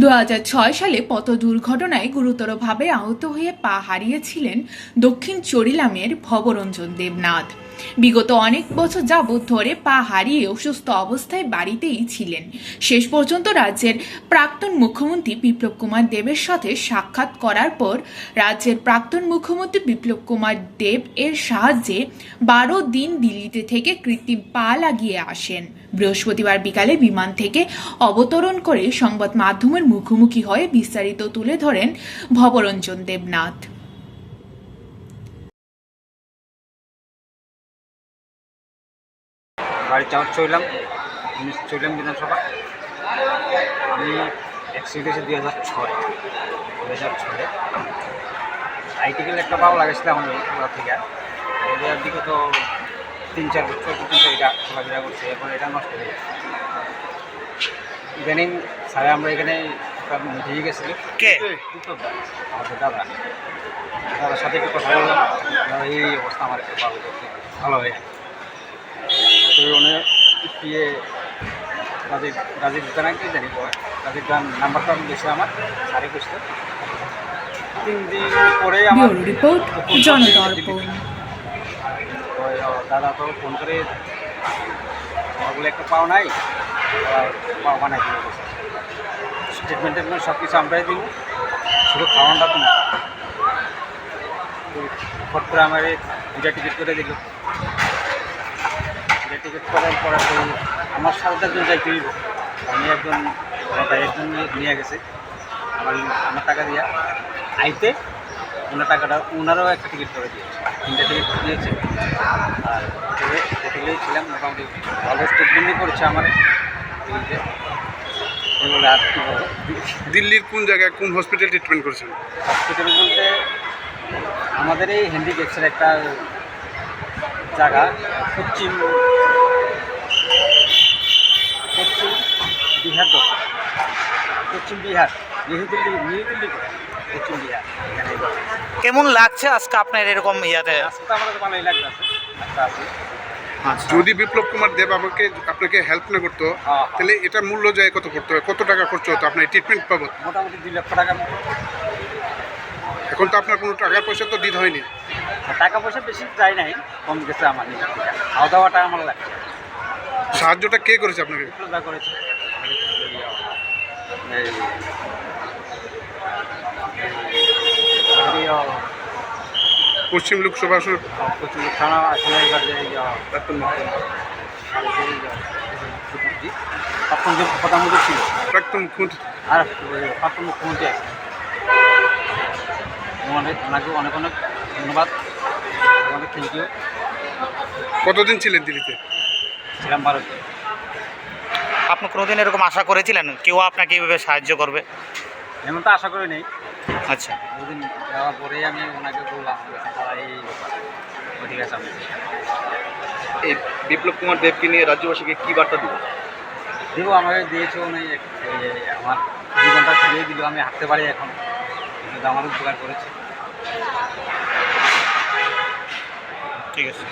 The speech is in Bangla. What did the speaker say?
দু হাজার ছয় সালে পথ দুর্ঘটনায় গুরুতরভাবে আহত হয়ে পা হারিয়েছিলেন দক্ষিণ চরিলামের ভবরঞ্জন দেবনাথ। বিগত অনেক বছর যাবৎ ধরে পা হারিয়ে অসুস্থ অবস্থায় বাড়িতেই ছিলেন। শেষ পর্যন্ত রাজ্যের প্রাক্তন মুখ্যমন্ত্রী বিপ্লব কুমার দেবের সাথে সাক্ষাৎ করার পর রাজ্যের প্রাক্তন মুখ্যমন্ত্রী বিপ্লব কুমার দেব এর সাহায্যে বারো দিন দিল্লিতে থেকে কৃত্রিম পা লাগিয়ে আসেন। বৃহস্পতিবার বিকালে বিমান থেকে অবতরণ করে সংবাদ মাধ্যমের মুখোমুখি হয়ে বিস্তারিত তুলে ধরেন ভবরঞ্জন দেবনাথ। বাড়ি চাউর চইলাম আমি চইলাম বিধানসভা। আমি অ্যাক্সিডেন্ট হয়েছে দুই হাজার ছয় দুই হাজার ছয়ে। আইটিকেল একটা পাও লাগাইছিলাম আমি ওরা থেকে। এবার বিগত তিন চার বছর পর্যন্ত এটা খেলাধুলা করছে এখন এটা নষ্ট হয়ে গেছে। ইদানিং স্যারে আমরা এখানে মিটিয়ে গেছি। আমাদের দাদা। দাদার সাথে একটু কথা বললাম। এই অবস্থা আমার একটু ভালো ভালো হয়ে। তো উনি ইয়ে রাজীব কি জানি। রাজীব দান নাম্বারটা আমি দিয়েছি আমার সাড়ে কুছতে তিন দিন পরে আমার রিপোর্ট জনদর্পণ দাদা তো ফোন করে ওগুলো একটা পাও নাই পাও বানাই দিয়ে গেছে টেটমেন্ট সব কিছু আমরাই দিব। শুধু খাওয়ানটা তো না ফট করে আমার দুটা টিকিট করে দিল। টিকিট করার পরে আমার সাথে একজন যাইতে হইব। আমি একজন আমার ভাই একজন নিয়ে- গেছে। আমার আমার টাকা দিয়া। আইতে ওনার টাকাটা ওনারও একটা টিকিট করে দিয়েছে তিনটা টিকিট দিয়েছে। আর হোটেলে হোটেলেই ছিলাম মোটামুটি ভালো স্টেটমেন্টই করেছে আমার। যে এগুলো আর কী বলব। দিল্লির কোন জায়গায় কোন হসপিটাল ট্রিটমেন্ট করেছেন? হসপিটাল বলতে আমাদের এই হ্যান্ডিক্যাপসের একটা জায়গা পশ্চিম বিহার তো। পশ্চিম বিহার নিউ দিল্লি পশ্চিম বিহার এখানে কেমন লাগছে আজকে আপনার এরকম ইয়াতে? আজকে তো আমাদের ভালোই লাগছে আছে যদি বিপ্লব কুমার দেব আমাকে আপনাকে হেল্প না করতো হ্যাঁ, হ্যাঁ। তাহলে এটা মূল্য যায় কত করতে হবে? কত টাকা খরচ হতো? আপনার ট্রিটমেন্ট পাবো মোটামুটি দুই লক্ষ টাকার মতো। এখন তো আপনার কোনো টাকা পয়সা তো দিতে হয়নি। আর টাকা পয়সা বেশি চাই নাই কম গেছে আমার খাওয়া দাওয়াটা আমার লাগছে। সাহায্যটা কে করেছে আপনাকে? করেছে। পশ্চিম লোকসভা আসন প্রচুর থানা আসলে প্রাক্তন প্রধানমন্ত্রী ছিল প্রাক্তন মুখ্যমন্ত্রী। আর প্রাক্তন মুখ্যমন্ত্রী আছে অনেক ওনাকে অনেক অনেক ধন্যবাদ অনেক থ্যাংক ইউ কতদিন ছিলেন দিল্লিতে? ছিলাম ভারতে। আপনি কোনোদিন এরকম আশা করেছিলেন? কেউ আপনাকে এইভাবে সাহায্য করবে? এমন তো আশা করি নেই। আচ্ছা। দুদিন যাওয়ার পরেই আমি ওনাকে বললাম এই ঠিক আছে আমি এই বিপ্লব কুমার দেবকে নিয়ে রাজ্যবাসীকে কী বার্তা দিল দেবো আমাকে দিয়েছে উনি এই আমার জীবনটা ফিরিয়ে দিল আমি হাঁটতে পারি এখন। কিন্তু আমার উপকার করেছে। ঠিক আছে।